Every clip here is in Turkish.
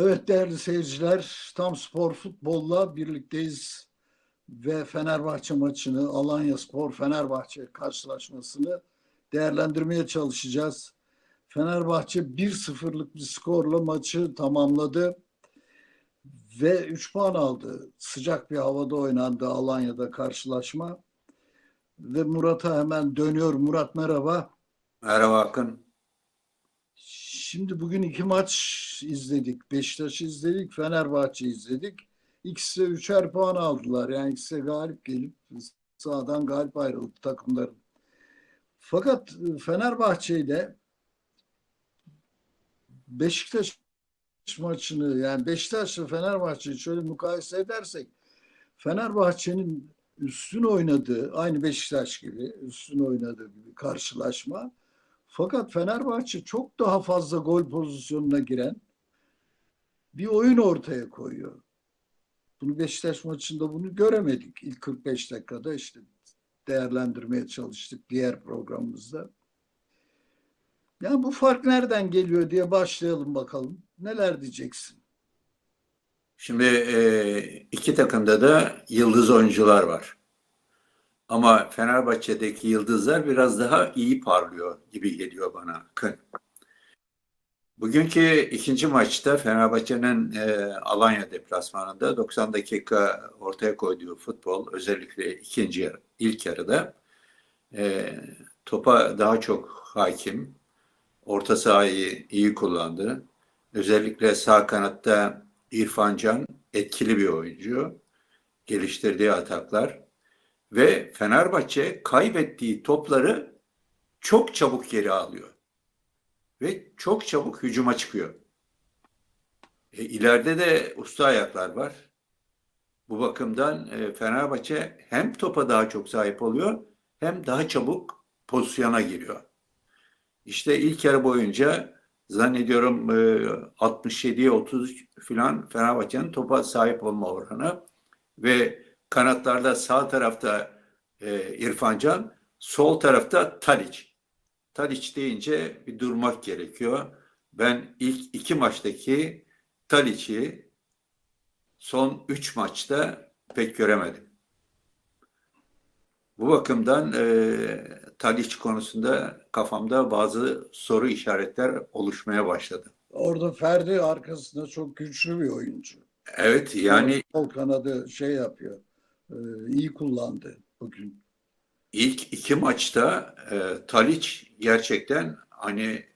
Evet değerli seyirciler, tam spor futbolla birlikteyiz ve Fenerbahçe maçını, Alanya Spor Fenerbahçe karşılaşmasını değerlendirmeye çalışacağız. Fenerbahçe 1-0'lık bir skorla maçı tamamladı ve 3 puan aldı. Sıcak bir havada oynandı Alanya'da karşılaşma. Ve Murat'a hemen dönüyor. Murat merhaba. Merhaba Akın. Şimdi bugün iki maç izledik. Beşiktaş izledik, Fenerbahçe izledik. İkisi de üçer puan aldılar. Yani ikisi de galip gelip sahadan galip ayrıldı takımların. Fakat Fenerbahçe ile Beşiktaş maçını yani Beşiktaş'la Fenerbahçe'yi şöyle mukayese edersek Fenerbahçe'nin üstün oynadığı aynı Beşiktaş gibi üstün oynadığı gibi karşılaşma fakat Fenerbahçe çok daha fazla gol pozisyonuna giren bir oyun ortaya koyuyor. Bunu Beşiktaş maçında bunu göremedik. İlk 45 dakikada işte değerlendirmeye çalıştık diğer programımızda. Yani bu fark nereden geliyor diye başlayalım bakalım. Neler diyeceksin? Şimdi iki takımda da yıldız oyuncular var. Ama Fenerbahçe'deki yıldızlar biraz daha iyi parlıyor gibi geliyor bana. Akın. Bugünkü ikinci maçta Fenerbahçe'nin e, Alanya deplasmanında 90 dakika ortaya koyduğu futbol özellikle ikinci yarı, ilk yarıda e, topa daha çok hakim, orta sahayı iyi kullandı. Özellikle sağ kanatta İrfan Can etkili bir oyuncu. Geliştirdiği ataklar ve Fenerbahçe kaybettiği topları çok çabuk geri alıyor. Ve çok çabuk hücuma çıkıyor. E, ileride de usta ayaklar var. Bu bakımdan e, Fenerbahçe hem topa daha çok sahip oluyor hem daha çabuk pozisyona giriyor. İşte ilk yarı boyunca zannediyorum e, 67'ye 30 filan Fenerbahçe'nin topa sahip olma oranı ve kanatlarda sağ tarafta e, İrfan Can, sol tarafta Tadic. Tadic deyince bir durmak gerekiyor. Ben ilk iki maçtaki Tadic'i son üç maçta pek göremedim. Bu bakımdan e, Tadic konusunda kafamda bazı soru işaretler oluşmaya başladı. Orada Ferdi arkasında çok güçlü bir oyuncu. Evet yani Sol kanadı şey yapıyor. E, iyi kullandı bugün. ilk iki maçta e, Talic gerçekten hani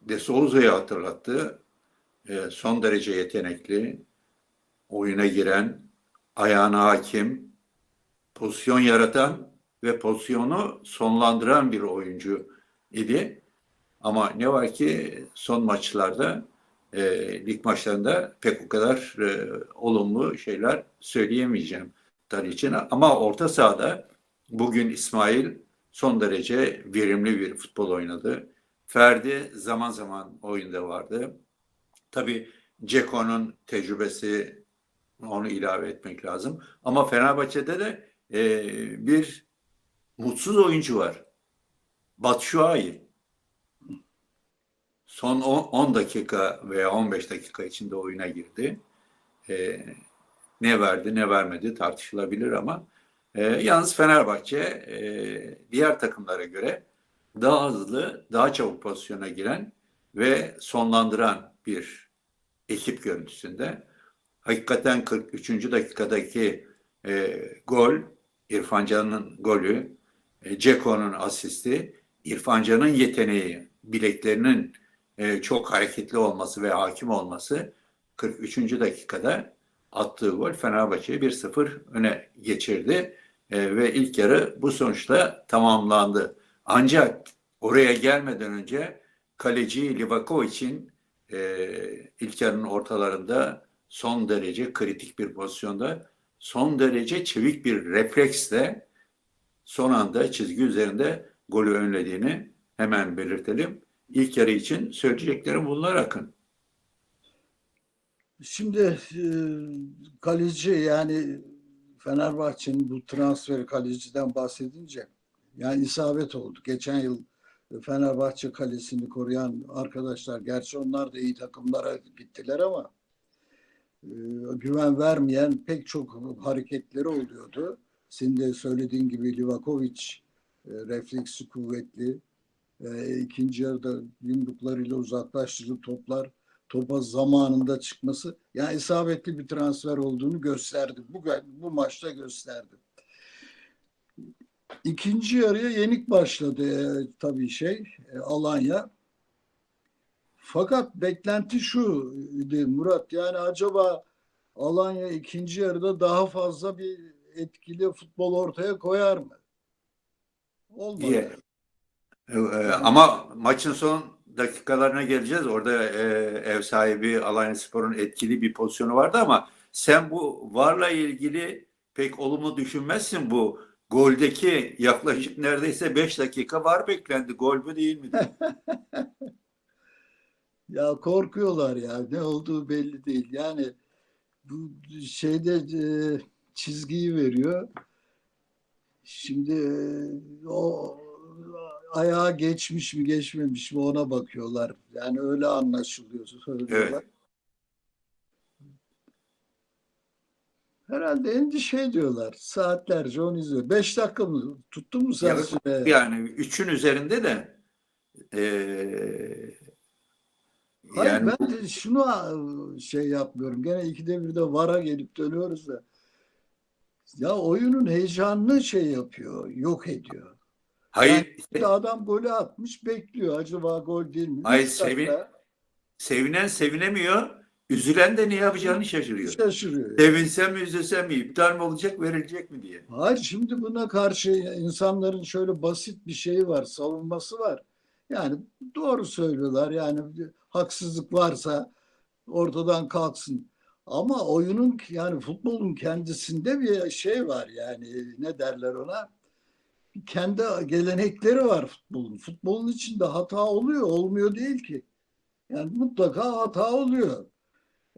De Souza'yı hatırlattı. E, son derece yetenekli, oyuna giren, ayağına hakim, pozisyon yaratan ve pozisyonu sonlandıran bir oyuncu idi. Ama ne var ki son maçlarda e, lig maçlarında pek o kadar e, olumlu şeyler söyleyemeyeceğim için. Ama orta sahada bugün İsmail son derece verimli bir futbol oynadı. Ferdi zaman zaman oyunda vardı. Tabii Ceko'nun tecrübesi onu ilave etmek lazım. Ama Fenerbahçe'de de e, bir mutsuz oyuncu var. Batshuayi. Son 10 dakika veya 15 dakika içinde oyuna girdi. E, ne verdi ne vermedi tartışılabilir ama e, yalnız Fenerbahçe e, diğer takımlara göre daha hızlı, daha çabuk pozisyona giren ve sonlandıran bir ekip görüntüsünde. Hakikaten 43. dakikadaki e, gol, İrfan Can'ın golü, e, Ceko'nun asisti, İrfan Can'ın yeteneği, bileklerinin e, çok hareketli olması ve hakim olması 43. dakikada attığı gol Fenerbahçe'yi 1-0 öne geçirdi. E, ve ilk yarı bu sonuçla tamamlandı. Ancak oraya gelmeden önce kaleci Livako için e, ilk yarının ortalarında son derece kritik bir pozisyonda son derece çevik bir refleksle son anda çizgi üzerinde golü önlediğini hemen belirtelim. İlk yarı için söyleyeceklerim bunlar Akın. Şimdi e, kaleci yani Fenerbahçe'nin bu transferi kaleciden bahsedince yani isabet oldu. Geçen yıl Fenerbahçe kalesini koruyan arkadaşlar. Gerçi onlar da iyi takımlara gittiler ama e, güven vermeyen pek çok hareketleri oluyordu. Senin de söylediğin gibi Livakovic e, refleksi kuvvetli. E, ikinci yarıda yumruklarıyla uzaklaştırdığı toplar topa zamanında çıkması yani isabetli bir transfer olduğunu gösterdi. Bu, bu maçta gösterdi. İkinci yarıya yenik başladı e, tabii şey e, Alanya. Fakat beklenti şu idi Murat yani acaba Alanya ikinci yarıda daha fazla bir etkili futbol ortaya koyar mı? Olmadı. İyi. Ee, ama maçın son dakikalarına geleceğiz. Orada e, ev sahibi Alanya Spor'un etkili bir pozisyonu vardı ama sen bu VAR'la ilgili pek olumlu düşünmezsin bu goldeki yaklaşık neredeyse 5 dakika var beklendi. Gol mü değil mi? Ya korkuyorlar ya. Ne olduğu belli değil. Yani bu şeyde e, çizgiyi veriyor. Şimdi e, o ayağa geçmiş mi geçmemiş mi ona bakıyorlar. Yani öyle anlaşılıyor. Söylüyorlar. Evet. Herhalde endişe ediyorlar. Saatlerce onu izliyor. Beş dakika mı? Tuttu mu sen Ya- süre? Yani üçün üzerinde de eee Hayır yani ben de şunu e, şey yapmıyorum. Gene ikide bir de VAR'a gelip dönüyoruz da. Ya oyunun heyecanını şey yapıyor, yok ediyor. Hayır Yani adam golü atmış, bekliyor. Acaba gol değil mi? Hayır, sevin- sevinen sevinemiyor. Üzülen de ne yapacağını şaşırıyor. Şaşırıyor. Sevinsem mi üzülsem mi? İptal mi olacak verilecek mi diye. Hayır şimdi buna karşı insanların şöyle basit bir şeyi var, savunması var. Yani doğru söylüyorlar. Yani haksızlık varsa ortadan kalksın. Ama oyunun yani futbolun kendisinde bir şey var yani ne derler ona? Kendi gelenekleri var futbolun. Futbolun içinde hata oluyor, olmuyor değil ki. Yani mutlaka hata oluyor.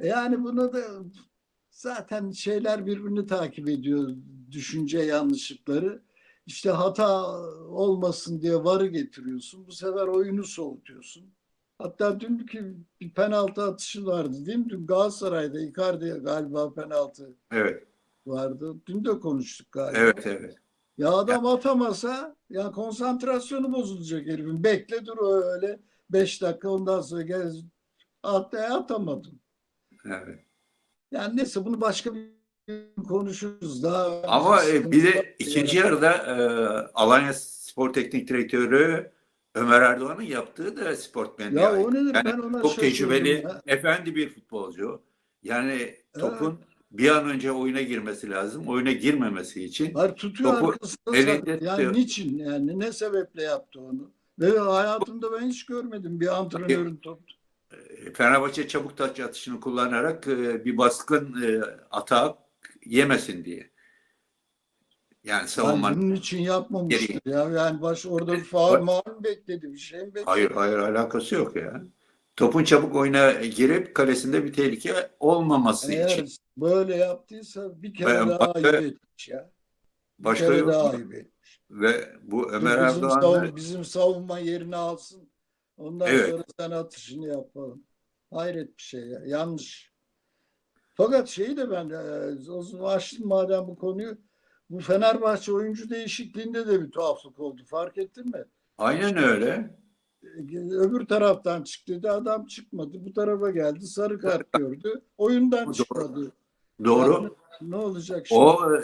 Yani buna da zaten şeyler birbirini takip ediyor. Düşünce yanlışlıkları. İşte hata olmasın diye varı getiriyorsun. Bu sefer oyunu soğutuyorsun. Hatta dünkü bir penaltı atışı vardı değil mi? Dün Galatasaray'da Icardi'ye galiba penaltı Evet. vardı. Dün de konuştuk galiba. Evet evet. Ya adam atamasa ya konsantrasyonu bozulacak herifin. Bekle dur öyle 5 dakika ondan sonra gel at, e, atamadım. evet. Yani neyse bunu başka bir konuşuruz. Daha Ama e, bir de ikinci yarıda e, Alanya Spor Teknik Direktörü Ömer Erdoğan'ın yaptığı da sportmenliğe Ya o nedir? Yani Ben ona çok şaşırdım tecrübeli, ya. efendi bir futbolcu. Yani topun bir an önce oyuna girmesi lazım. Oyuna girmemesi için Hayır tutuyor Topu arkasında elinde Yani tutuyor. niçin yani ne sebeple yaptı onu? Ve hayatımda ben hiç görmedim bir antrenörün top. e, Fenerbahçe çabuk taç atışını kullanarak e, bir baskın e, atağı yemesin diye. Yani savunmanın bunun için yapmamıştır ya. Yani baş orada bir bak- maul bekledi bir şey mi bekledi? Hayır hayır alakası yok ya. Topun çabuk oyuna girip kalesinde bir tehlike olmaması Eğer için. böyle yaptıysa bir kere Ben- daha başka- ayıp etmiş ya. Bir Başka kere yok. daha ayıp etmiş. Ve bu Ömer bizim, Erdoğan savun, bizim savunma yerini alsın. Ondan Evet. sonra sen atışını yapalım. Hayret bir şey ya. Yanlış. Fakat şeyi de ben e, o zaman açtım madem bu konuyu. Bu Fenerbahçe oyuncu değişikliğinde de bir tuhaflık oldu. Fark ettin mi? aynen öyle. Öbür taraftan çıktı adam çıkmadı. Bu tarafa geldi. Sarı kart gördü. Oyundan Doğru. çıkmadı. Doğru. Yani ne olacak şimdi? O e,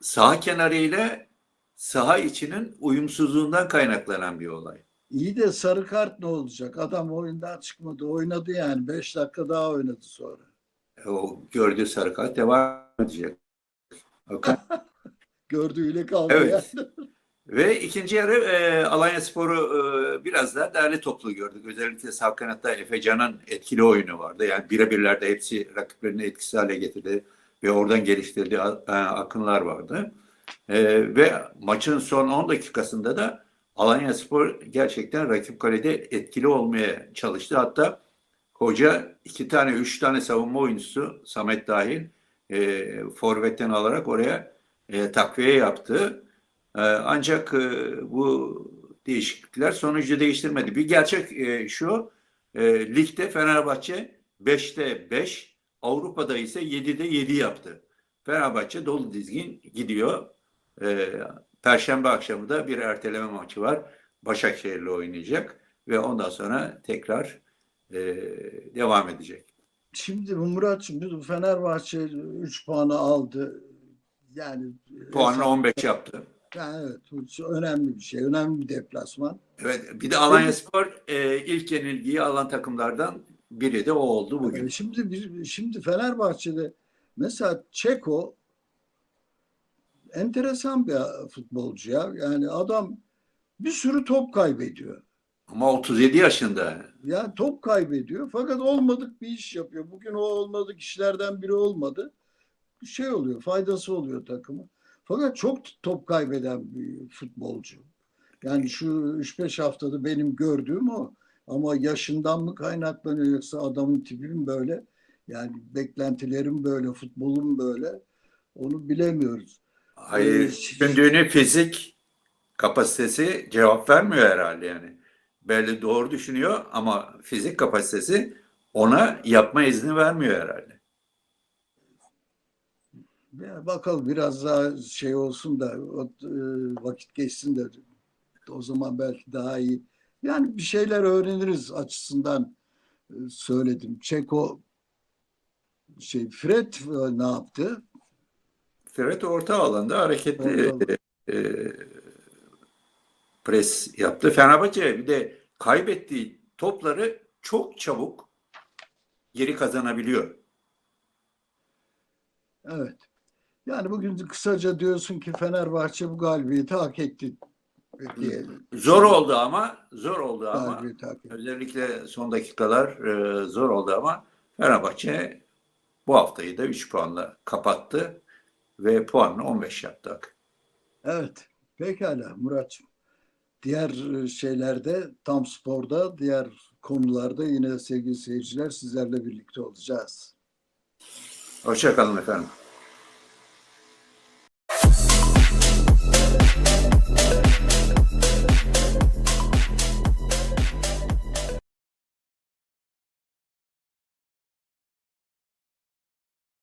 saha kenarı ile saha içinin uyumsuzluğundan kaynaklanan bir olay. İyi de sarı kart ne olacak? Adam oyundan çıkmadı. Oynadı yani. Beş dakika daha oynadı sonra. E, O gördüğü sarı kart devam edecek. Gördüğüyle kaldı Evet. yani. Ve ikinci yarı e, Alanya Spor'u e, biraz daha değerli toplu gördük. Özellikle sağ kanatta Efe Can'ın etkili oyunu vardı. Yani birebirlerde hepsi rakiplerini etkisiz hale getirdi ve oradan geliştirdiği e, akınlar vardı. E, ve maçın son 10 dakikasında da Alanya Spor gerçekten rakip kalede etkili olmaya çalıştı. Hatta hoca iki tane, üç tane savunma oyuncusu Samet dahil e, forvetten alarak oraya e, takviye yaptı. Ee, Ancak e, bu değişiklikler sonucu değiştirmedi. Bir gerçek e, şu, e, ligde Fenerbahçe 5'te 5, Avrupa'da ise 7'de 7 yaptı. Fenerbahçe dolu dizgin gidiyor. E, Perşembe akşamı da bir erteleme maçı var. Başakşehir'le oynayacak ve ondan sonra tekrar devam edecek. Şimdi bu Muratçım bu Fenerbahçe 3 puanı aldı. Yani Puanını 15 yaptı. Yani evet önemli bir şey. Önemli bir deplasman. Evet, bir de Alanyaspor e, ilk yenilgiyi alan takımlardan biri de o oldu bugün. Ee, Şimdi bir, şimdi Fenerbahçe'de mesela Çeko enteresan bir futbolcu ya. Yani adam bir sürü top kaybediyor. Ama 37 yaşında. Yani top kaybediyor fakat olmadık bir iş yapıyor. Bugün o olmadık işlerden biri olmadı. Şey oluyor, faydası oluyor takıma. Fakat çok top kaybeden bir futbolcu. Yani şu 3-5 haftada benim gördüğüm o. Ama yaşından mı kaynaklanıyor yoksa adamın tipi mi böyle? Yani beklentilerim böyle, futbolum böyle. Onu bilemiyoruz. Hayır, Ee, düşündüğünü fizik kapasitesi cevap vermiyor herhalde yani. Belli doğru düşünüyor ama fizik kapasitesi ona yapma izni vermiyor herhalde. Ya bakalım biraz daha şey olsun da o, e, vakit geçsin de o zaman belki daha iyi. Yani bir şeyler öğreniriz açısından e, söyledim. Çeko şey Fred e, ne yaptı? Fred orta alanda hareketli Orta. e, pres yaptı. Fenerbahçe bir de kaybettiği topları çok çabuk geri kazanabiliyor. Evet. Yani bugün kısaca diyorsun ki Fenerbahçe bu galibiyeti hak etti. Peki, Zor oldu ama zor oldu ama galibiyeti etti. özellikle son dakikalar e, zor oldu ama Fenerbahçe bu haftayı da 3 puanla kapattı ve puanını 15 yaptı. Evet. Pekala Muratçım. Diğer e, şeylerde tam sporda, diğer konularda yine sevgili seyirciler sizlerle birlikte olacağız. Hoşçakalın efendim.